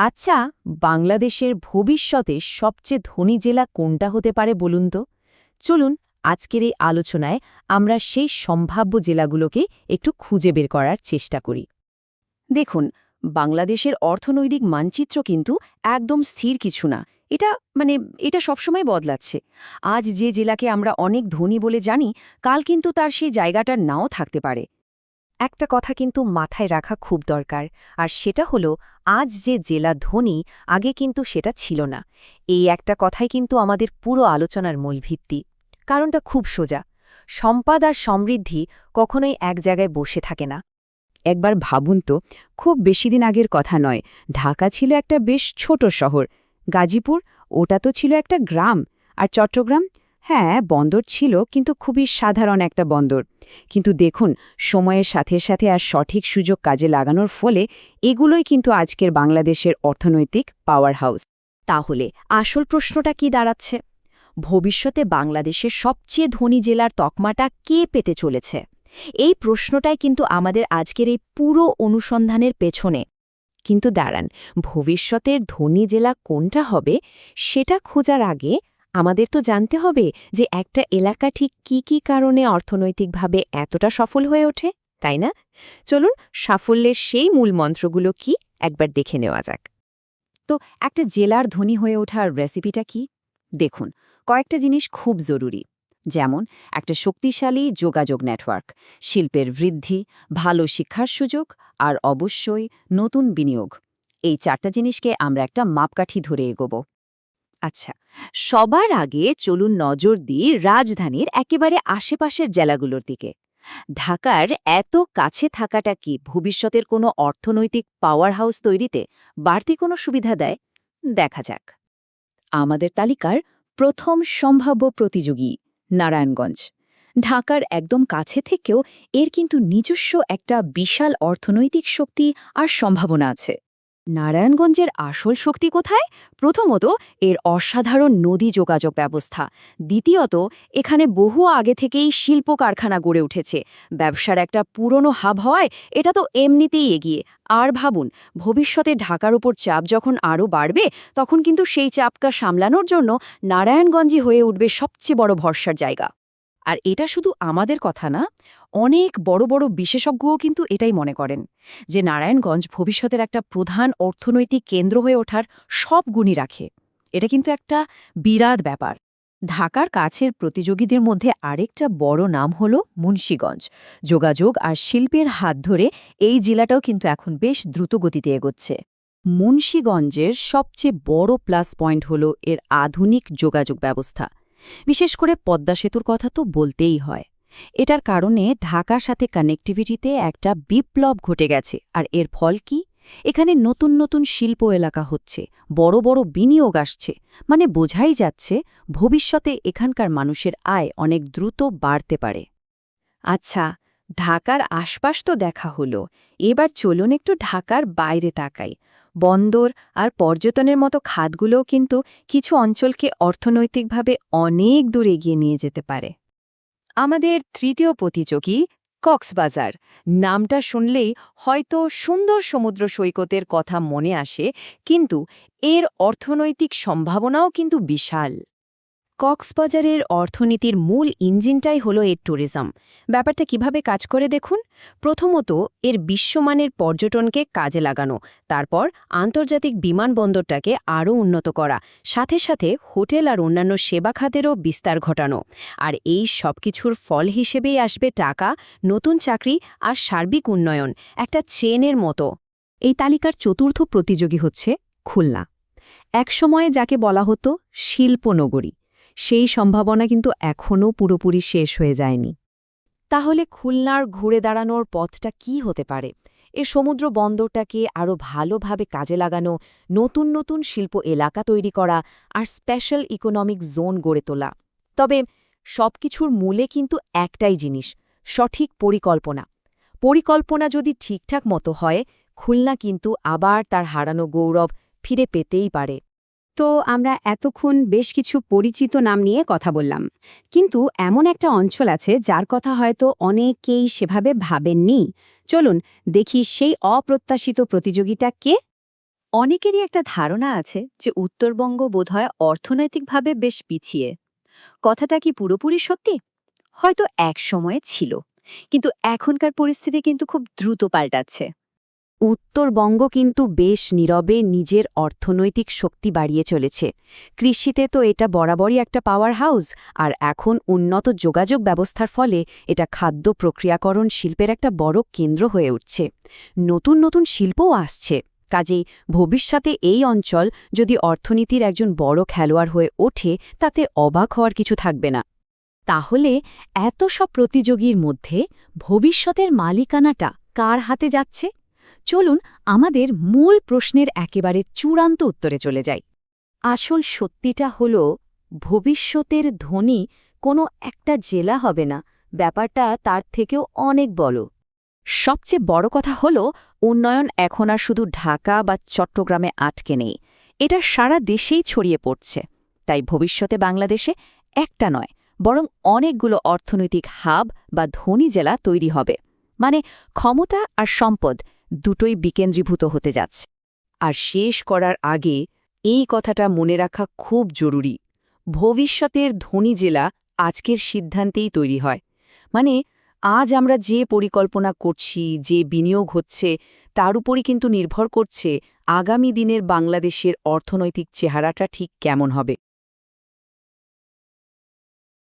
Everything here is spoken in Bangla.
আচ্ছা বাংলাদেশের ভবিষ্যতে সবচেয়ে ধনী জেলা কোনটা হতে পারে বলুন তো? চলুন, আজকের এই আলোচনায় আমরা সেই সম্ভাব্য জেলাগুলোকে একটু খুঁজে বের করার চেষ্টা করি। দেখুন, বাংলাদেশের অর্থনৈতিক মানচিত্র কিন্তু একদম স্থির কিছু না। এটা মানে এটা সবসময় বদলাচ্ছে। আজ যে জেলাকে আমরা অনেক ধনী বলে জানি, কাল কিন্তু তার সেই জায়গাটার নাও থাকতে পারে। একটা কথা কিন্তু মাথায় রাখা খুব দরকার, আর সেটা হলো, আজ যে জেলা ধনী, আগে কিন্তু সেটা ছিল না। এই একটা কথাই কিন্তু আমাদের পুরো আলোচনার মূল ভিত্তি। কারণটা খুব সোজা। সম্পাদ আর সমৃদ্ধি কখনোই এক জায়গায় বসে থাকে না। একবার ভাবুন তো, খুব বেশি দিন আগের কথা নয়, ঢাকা ছিল একটা বেশ ছোট শহর। গাজীপুর, ওটা তো ছিল একটা গ্রাম, আর চট্টগ্রাম হ্যাঁ বন্দর ছিল কিন্তু খুবই সাধারণ একটা বন্দর। কিন্তু দেখুন, সময়ের সাথে সাথে আর সঠিক সুযোগ কাজে লাগানোর ফলে এগুলোই কিন্তু আজকের বাংলাদেশের অর্থনৈতিক পাওয়ার হাউস তাহলে আসল প্রশ্নটা কি দাঁড়াচ্ছে? ভবিষ্যতে বাংলাদেশের সবচেয়ে ধনী জেলার তকমাটা কে পেতে চলেছে? এই প্রশ্নটাই কিন্তু আমাদের আজকের এই পুরো অনুসন্ধানের পেছনে। কিন্তু দাঁড়ান, ভবিষ্যতের ধনী জেলা কোনটা হবে, সেটা খোঁজার আগে আমাদের তো জানতে হবে যে একটা এলাকা ঠিক কি কি কারণে অর্থনৈতিকভাবে এতটা সফল হয়ে ওঠে, তাই না? চলুন সাফল্যের সেই মূল মন্ত্রগুলো কি একবার দেখে নেওয়া যাক। তো একটা জেলার ধনী হয়ে ওঠার রেসিপিটা কি? দেখুন, কয়েকটা জিনিস খুব জরুরি। যেমন, একটা শক্তিশালী যোগাযোগ নেটওয়ার্ক, শিল্পের বৃদ্ধি, ভালো শিক্ষার সুযোগ আর অবশ্যই নতুন বিনিয়োগ। এই চারটা জিনিসকে আমরা একটা মাপকাঠি ধরে এগোব। আচ্ছা সবার আগে চলুন নজর দিই রাজধানীর একেবারে আশেপাশের জেলাগুলোর দিকে। ঢাকার এত কাছে থাকাটা কি ভবিষ্যতের কোনো অর্থনৈতিক পাওয়ার হাউস তৈরিতে বাড়তি কোনো সুবিধা দেয়? দেখা যাক। আমাদের তালিকার প্রথম সম্ভাব্য প্রতিযোগী নারায়ণগঞ্জ। ঢাকার একদম কাছে থেকেও এর কিন্তু নিজস্ব একটা বিশাল অর্থনৈতিক শক্তি আর সম্ভাবনা আছে। নারায়ণগঞ্জের আসল শক্তি কোথায়? প্রথমত, এর অসাধারণ নদী যোগাযোগ ব্যবস্থা। দ্বিতীয়ত, এখানে বহু আগে থেকেই শিল্প কারখানা গড়ে উঠেছে। ব্যবসার একটা পুরনো হাব হওয়ায় এটা তো এমনিতেই এগিয়ে। আর ভাবুন, ভবিষ্যতে ঢাকার উপর চাপ যখন আরও বাড়বে, তখন কিন্তু সেই চাপকা সামলানোর জন্য নারায়ণগঞ্জই হয়ে উঠবে সবচেয়ে বড় ভরসার জায়গা। আর এটা শুধু আমাদের কথা না, অনেক বড় বড় বিশেষজ্ঞও কিন্তু এটাই মনে করেন যে নারায়ণগঞ্জ ভবিষ্যতের একটা প্রধান অর্থনৈতিক কেন্দ্র হয়ে ওঠার সব গুণই রাখে। এটা কিন্তু একটা বিরাট ব্যাপার। ঢাকার কাছের প্রতিযোগীদের মধ্যে আরেকটা বড় নাম হল মুন্সীগঞ্জ। যোগাযোগ আর শিল্পের হাত ধরে এই জেলাটাও কিন্তু এখন বেশ দ্রুত গতিতে এগোচ্ছে। মুন্সীগঞ্জের সবচেয়ে বড় প্লাস পয়েন্ট হল এর আধুনিক যোগাযোগ ব্যবস্থা। বিশেষ করে পদ্মা সেতুর কথা তো বলতেই হয়। এটার কারণে ঢাকার সাথে কানেক্টিভিটিতে একটা বিপ্লব ঘটে গেছে। আর এর ফল কি? এখানে নতুন নতুন শিল্প এলাকা হচ্ছে, বড় বড় বিনিয়োগ আসছে। মানে বোঝাই যাচ্ছে, ভবিষ্যতে এখানকার মানুষের আয় অনেক দ্রুত বাড়তে পারে। আচ্ছা ঢাকার আশপাশ তো দেখা হলো। এবার চলুন একটু ঢাকার বাইরে তাকাই। বন্দর আর পর্যটনের মতো খাতগুলোও কিন্তু কিছু অঞ্চলকে অর্থনৈতিকভাবে অনেক দূর এগিয়ে নিয়ে যেতে পারে। আমাদের তৃতীয় প্রতিযোগী কক্সবাজার। নামটা শুনলেই হয়তো সুন্দর সমুদ্র সৈকতের কথা মনে আসে, কিন্তু এর অর্থনৈতিক সম্ভাবনাও কিন্তু বিশাল। কক্সবাজারের অর্থনীতির মূল ইঞ্জিনটাই হলো এর ট্যুরিজম ব্যাপারটা কীভাবে কাজ করে দেখুন? প্রথমত, এর বিশ্বমানের পর্যটনকে কাজে লাগানো, তারপর আন্তর্জাতিক বিমানবন্দরটাকে আরও উন্নত করা, সাথে সাথে হোটেল আর অন্যান্য সেবা খাতেরও বিস্তার ঘটানো। আর এই সব কিছুর ফল হিসেবেই আসবে টাকা, নতুন চাকরি আর সার্বিক উন্নয়ন, একটা চেনের মতো। এই তালিকার চতুর্থ প্রতিযোগী হচ্ছে খুলনা। একসময়ে যাকে বলা হতো শিল্পনগরী। সেই সম্ভাবনা কিন্তু এখনও পুরোপুরি শেষ হয়ে যায়নি। তাহলে খুলনার ঘুরে দাঁড়ানোর পথটা কি হতে পারে? এ সমুদ্র বন্দরটাকে আরও ভালোভাবে কাজে লাগানো, নতুন নতুন শিল্প এলাকা তৈরি করা আর স্পেশাল ইকোনমিক জোন গড়ে তোলা। তবে সবকিছুর মূলে কিন্তু একটাই জিনিস, সঠিক পরিকল্পনা। পরিকল্পনা যদি ঠিকঠাক মতো হয়, খুলনা কিন্তু আবার তার হারানো গৌরব ফিরে পেতেই পারে। তো আমরা এতক্ষণ বেশ কিছু পরিচিত নাম নিয়ে কথা বললাম। কিন্তু এমন একটা অঞ্চল আছে যার কথা হয়তো অনেকেই সেভাবে ভাবেননি। চলুন দেখি সেই অপ্রত্যাশিত প্রতিযোগিতা কে? অনেকেরই একটা ধারণা আছে যে উত্তরবঙ্গ বোধহয় অর্থনৈতিকভাবে বেশ পিছিয়ে। কথাটা কি পুরোপুরি সত্যি? হয়তো এক সময়ে ছিল। কিন্তু এখনকার পরিস্থিতি কিন্তু খুব দ্রুত পাল্টাচ্ছে। উত্তরবঙ্গ কিন্তু বেশ নীরবে নিজের অর্থনৈতিক শক্তি বাড়িয়ে চলেছে। কৃষিতে তো এটা বরাবরই একটা পাওয়ার হাউস আর এখন উন্নত যোগাযোগ ব্যবস্থার ফলে এটা খাদ্য প্রক্রিয়াকরণ শিল্পের একটা বড় কেন্দ্র হয়ে উঠছে। নতুন নতুন শিল্পও আসছে। কাজেই ভবিষ্যতে এই অঞ্চল যদি অর্থনীতির একজন বড় খেলোয়াড় হয়ে ওঠে, তাতে অবাক হওয়ার কিছু থাকবে না। তাহলে এত সব প্রতিযোগীর মধ্যে ভবিষ্যতের মালিকানাটা কার হাতে যাচ্ছে? চলুন আমাদের মূল প্রশ্নের একেবারে চূড়ান্ত উত্তরে চলে যাই। আসল সত্যিটা হল, ভবিষ্যতের ধনী কোনো একটা জেলা হবে না, ব্যাপারটা তার থেকেও অনেক বড়। সবচেয়ে বড় কথা হল, উন্নয়ন এখন আর শুধু ঢাকা বা চট্টগ্রামে আটকে নেই, এটা সারা দেশেই ছড়িয়ে পড়ছে। তাই ভবিষ্যতে বাংলাদেশে একটা নয়, বরং অনেকগুলো অর্থনৈতিক হাব বা ধনী জেলা তৈরি হবে। মানে ক্ষমতা আর সম্পদ দুটোই বিকেন্দ্রীভূত হতে যাচ্ছে। আর শেষ করার আগে এই কথাটা মনে রাখা খুব জরুরি। ভবিষ্যতের ধনী জেলা আজকের সিদ্ধান্তেই তৈরি হয়। মানে আজ আমরা যে পরিকল্পনা করছি, যে বিনিয়োগ হচ্ছে, তার উপরই কিন্তু নির্ভর করছে আগামী দিনের বাংলাদেশের অর্থনৈতিক চেহারাটা ঠিক কেমন হবে।